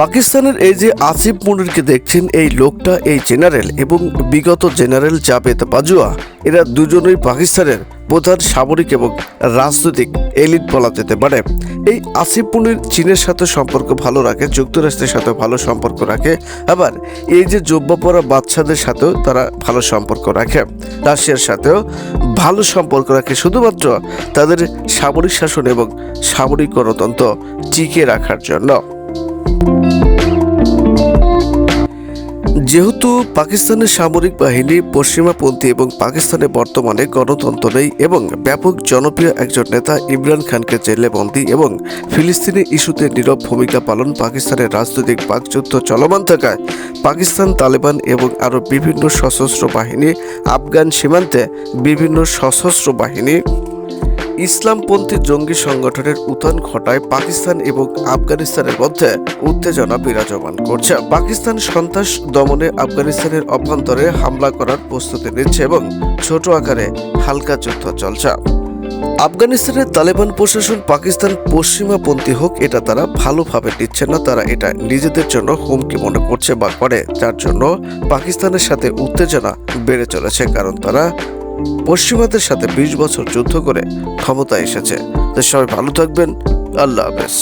পাকিস্তানের এই যে আসিফ মুনিরকে দেখছেন, এই লোকটা এই জেনারেল এবং বিগত জেনারেল জাবেদ বাজুয়া, এরা দুজনেই পাকিস্তানের প্রধান সামরিক এবং রাজনৈতিক এলিট বলা যেতে পারে। এই আসিফ মুনির চীনের সাথে সম্পর্ক ভালো রাখে, যুক্তরাষ্ট্রের সাথে ভালো সম্পর্ক রাখে, আবার এই যে জব্বা পড়া বাচ্চাদের সাথেও তারা ভালো সম্পর্ক রাখে। রাশিয়ার সাথেও ভালো সম্পর্ক রাখে, শুধুমাত্র তাদের সামরিক শাসন এবং সামরিক গণতন্ত্র টিকে রাখার জন্য। যেহেতু পাকিস্তানের সামরিক বাহিনী পশ্চিমাপন্থী এবং পাকিস্তানে বর্তমানে গণতন্ত্র নেই এবং ব্যাপক জনপ্রিয় একজন নেতা ইমরান খানকে জেলে বন্দী এবং ফিলিস্তিনি ইস্যুতে নীরব ভূমিকা পালন পাকিস্তানের রাজনৈতিক বাকযুদ্ধ চলমান থাকায় পাকিস্তান তালেবান এবং আরও বিভিন্ন সশস্ত্র বাহিনী, আফগান সীমান্তে বিভিন্ন সশস্ত্র বাহিনী ইসলামপন্থী জঙ্গি সংগঠনের উত্থান ঘটায় পাকিস্তান এবং আফগানিস্তানের মধ্যে উত্তেজনা বিরাজমান করছে। পাকিস্তান সন্ত্রাস দমনে আফগানিস্তানের অভ্যন্তরে হামলা করার প্রস্তুতি নিচ্ছে এবং ছোট আকারে হালকা যুদ্ধ চলছে। আফগানিস্তানের তালেবান প্রশাসন পাকিস্তান পশ্চিমাপন্থী হোক, এটা তারা ভালোভাবে নিচ্ছে না, তারা এটা নিজেদের জন্য হুমকি মনে করছে বা করে। যার জন্য পাকিস্তানের সাথে উত্তেজনা বেড়ে চলেছে, কারণ তারা পশ্চিমাদের সাথে বিশ বছর যুদ্ধ করে ক্ষমতা এসেছে। তো সবাই ভালো থাকবেন। আল্লাহ হাফেজ।